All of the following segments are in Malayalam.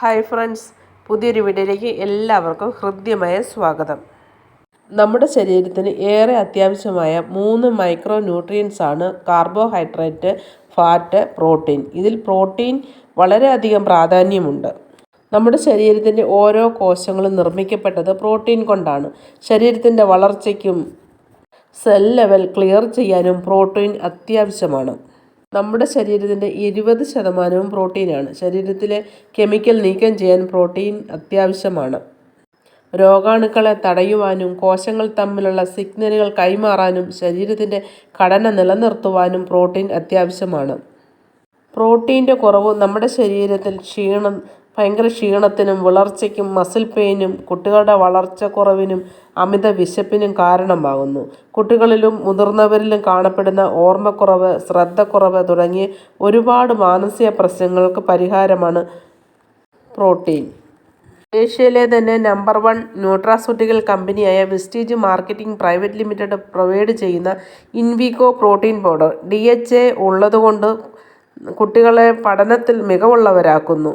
ഹായ് ഫ്രണ്ട്സ് പുതിയൊരു വീഡിയോയിലേക്ക് എല്ലാവർക്കും ഹൃദ്യമായ സ്വാഗതം. നമ്മുടെ ശരീരത്തിന് ഏറെ അത്യാവശ്യമായ മൂന്ന് മൈക്രോ ന്യൂട്രിയൻസ് ആണ് കാർബോഹൈഡ്രേറ്റ് ഫാറ്റ് പ്രോട്ടീൻ. ഇതിൽ പ്രോട്ടീൻ വളരെയധികം പ്രാധാന്യമുണ്ട്. നമ്മുടെ ശരീരത്തിന്റെ ഓരോ കോശങ്ങളും നിർമ്മിക്കപ്പെട്ടത് പ്രോട്ടീൻ കൊണ്ടാണ്. ശരീരത്തിന്റെ വളർച്ചയ്ക്കും സെൽ ലെവൽ ക്ലിയർ ചെയ്യാനും പ്രോട്ടീൻ അത്യാവശ്യമാണ്. നമ്മുടെ ശരീരത്തിന്റെ ഇരുപത് ശതമാനവും പ്രോട്ടീനാണ്. ശരീരത്തിലെ കെമിക്കൽ നീക്കം ചെയ്യാൻ പ്രോട്ടീൻ അത്യാവശ്യമാണ്. രോഗാണുക്കളെ തടയുവാനും കോശങ്ങൾ തമ്മിലുള്ള സിഗ്നലുകൾ കൈമാറാനും ശരീരത്തിന്റെ ഘടന നിലനിർത്തുവാനും പ്രോട്ടീൻ അത്യാവശ്യമാണ്. പ്രോട്ടീന്റെ കുറവ് നമ്മുടെ ശരീരത്തിൽ ക്ഷീണം ഭയങ്കര ക്ഷീണത്തിനും വിളർച്ചയ്ക്കും മസിൽ പെയിനും കുട്ടികളുടെ വളർച്ചക്കുറവിനും അമിത വിശപ്പിനും കാരണമാകുന്നു. കുട്ടികളിലും മുതിർന്നവരിലും കാണപ്പെടുന്ന ഓർമ്മക്കുറവ് ശ്രദ്ധക്കുറവ് തുടങ്ങിയ ഒരുപാട് മാനസിക പ്രശ്നങ്ങൾക്ക് പരിഹാരമാണ് പ്രോട്ടീൻ. ഏഷ്യയിലെ തന്നെ നമ്പർ വൺ ന്യൂട്രാസ്യൂട്ടിക്കൽ കമ്പനിയായ Vestige marketing private limited provide ചെയ്യുന്ന Invigo protein powder D H A ഉള്ളതുകൊണ്ട് കുട്ടികളെ പഠനത്തിൽ മികവുള്ളവരാക്കുന്നു.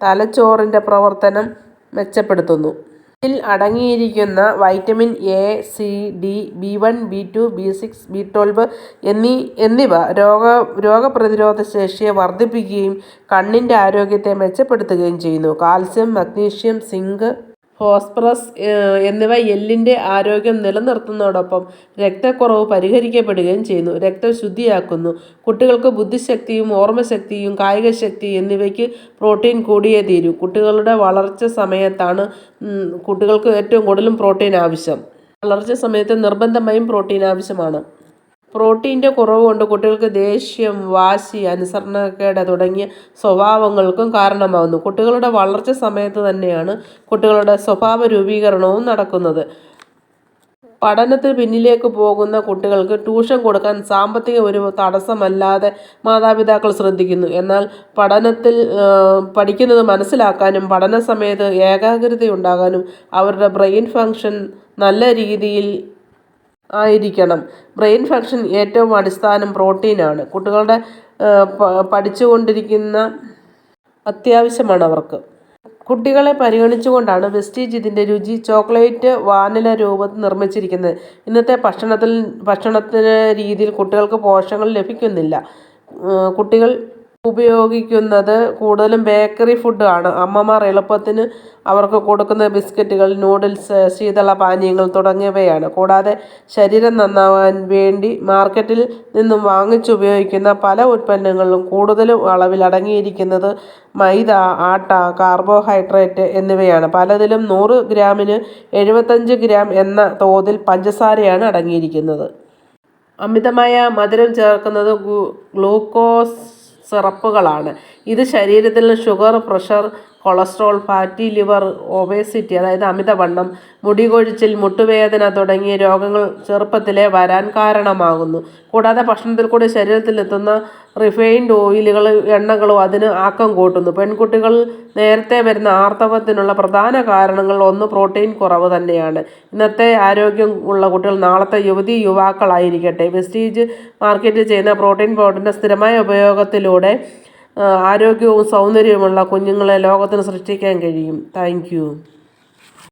തലച്ചോറിന്റെ പ്രവർത്തനം മെച്ചപ്പെടുത്തുന്നു. ഇതിൽ അടങ്ങിയിരിക്കുന്ന vitamin A C D B one B two B six B twelve എന്നീ എന്നിവ രോഗ രോഗപ്രതിരോധ ശേഷിയെ വർദ്ധിപ്പിക്കുകയും കണ്ണിന്റെ ആരോഗ്യത്തെ മെച്ചപ്പെടുത്തുകയും ചെയ്യുന്നു. കാൽസ്യം മഗ്നീഷ്യം സിങ്ക് ഫോസ്ഫറസ് എന്നിവ എല്ലിന്റെ ആരോഗ്യം നിലനിർത്തുന്നതോടൊപ്പം രക്തക്കുറവ് പരിഹരിക്കപ്പെടുകയും ചെയ്യുന്നു. രക്തം ശുദ്ധിയാക്കുന്നു. കുട്ടികൾക്ക് ബുദ്ധിശക്തിയും ഓർമ്മശക്തിയും കായികശക്തി എന്നിവയ്ക്ക് പ്രോട്ടീൻ കൂടിയേ തീരൂ. കുട്ടികളുടെ വളർച്ച സമയത്താണ് കുട്ടികൾക്ക് ഏറ്റവും കൂടുതലും പ്രോട്ടീൻ ആവശ്യം. വളർച്ച സമയത്ത് നിർബന്ധമായും പ്രോട്ടീൻ ആവശ്യമാണ്. പ്രോട്ടീന്റെ കുറവ് കൊണ്ട് കുട്ടികൾക്ക് ദേഷ്യം വാശി അനുസരണക്കേട് തുടങ്ങിയ സ്വഭാവങ്ങൾക്കും കാരണമാകുന്നു കുട്ടികളുടെ വളർച്ച സമയത്ത് തന്നെയാണ് കുട്ടികളുടെ സ്വഭാവ രൂപീകരണവും നടക്കുന്നത്. പഠനത്തിൽ പിന്നിലേക്ക് പോകുന്ന കുട്ടികൾക്ക് ട്യൂഷൻ കൊടുക്കാൻ സാമ്പത്തിക ഒരു തടസ്സമല്ലാതെ മാതാപിതാക്കൾ ശ്രദ്ധിക്കുന്നു. എന്നാൽ പഠനത്തിൽ പഠിക്കുന്നത് മനസ്സിലാക്കാനും പഠന സമയത്ത് ഏകാഗ്രത ഉണ്ടാകാനും അവരുടെ ബ്രെയിൻ ഫങ്ഷൻ നല്ല രീതിയിൽ ആയിരിക്കണം. ബ്രെയിൻ ഫങ്ഷൻ ഏറ്റവും അടിസ്ഥാനം പ്രോട്ടീനാണ്. കുട്ടികളുടെ പഠിച്ചുകൊണ്ടിരിക്കുന്ന അത്യാവശ്യമാണ് അവർക്ക്. കുട്ടികളെ പരിഗണിച്ചുകൊണ്ടാണ് വെസ്റ്റീജ് ഇതിന്റെ രുചി ചോക്ലേറ്റ് വാനില രൂപത്തിൽ നിർമ്മിച്ചിരിക്കുന്നത്. ഇന്നത്തെ ഭക്ഷണത്തിൽ ഭക്ഷണത്തിന് രീതിയിൽ കുട്ടികൾക്ക് പോഷകങ്ങൾ ലഭിക്കുന്നില്ല. കുട്ടികൾ ഉപയോഗിക്കുന്നത് കൂടുതലും ബേക്കറി ഫുഡാണ് അമ്മമാർ എളുപ്പത്തിന് അവർക്ക് കൊടുക്കുന്ന ബിസ്ക്കറ്റുകൾ നൂഡിൽസ് ശീതള പാനീയങ്ങൾ തുടങ്ങിയവയാണ്. കൂടാതെ ശരീരം നന്നാവാൻ വേണ്ടി മാർക്കറ്റിൽ നിന്നും വാങ്ങിച്ചുപയോഗിക്കുന്ന പല ഉൽപ്പന്നങ്ങളിലും കൂടുതലും അളവിൽ അടങ്ങിയിരിക്കുന്നത് മൈദ ആട്ട കാർബോഹൈഡ്രേറ്റ് എന്നിവയാണ്. പലതിലും നൂറ് ഗ്രാമിന് എഴുപത്തഞ്ച് ഗ്രാം എന്ന തോതിൽ പഞ്ചസാരയാണ് അടങ്ങിയിരിക്കുന്നത്. അമിതമായ മധുരം ചേർക്കുന്നത് ഗ്ലൂക്കോസ് സിറപ്പുകളാണ്. ഇത് ശരീരത്തിൽ sugar pressure cholesterol fatty liver obesity അതായത് അമിതവണ്ണം മുടികൊഴിച്ചിൽ മുട്ടുവേദന തുടങ്ങിയ രോഗങ്ങൾ ചെറുപ്പത്തിലെ വരാൻ കാരണമാകുന്നു. കൂടാതെ ഭക്ഷണത്തിൽ കൂടി ശരീരത്തിലെത്തുന്ന റിഫൈൻഡ് ഓയിലുകൾ എണ്ണകളും അതിന് ആക്കം കൂട്ടുന്നു. പെൺകുട്ടികൾ നേരത്തെ വരുന്ന ആർത്തവത്തിനുള്ള പ്രധാന കാരണങ്ങൾ ഒന്ന് പ്രോട്ടീൻ കുറവ് തന്നെയാണ്. ഇന്നത്തെ ആരോഗ്യം ഉള്ള കുട്ടികൾ നാളത്തെ യുവതി യുവാക്കളായിരിക്കട്ടെ. വെസ്റ്റീജ് മാർക്കറ്റ് ചെയ്യുന്ന പ്രോട്ടീൻ പൗഡറിന്റെ സ്ഥിരമായ ഉപയോഗത്തിലൂടെ ആരോഗ്യവും സൗന്ദര്യവുമുള്ള കുഞ്ഞുങ്ങളെ ലോകത്തിന് സൃഷ്ടിക്കാൻ കഴിയും. താങ്ക്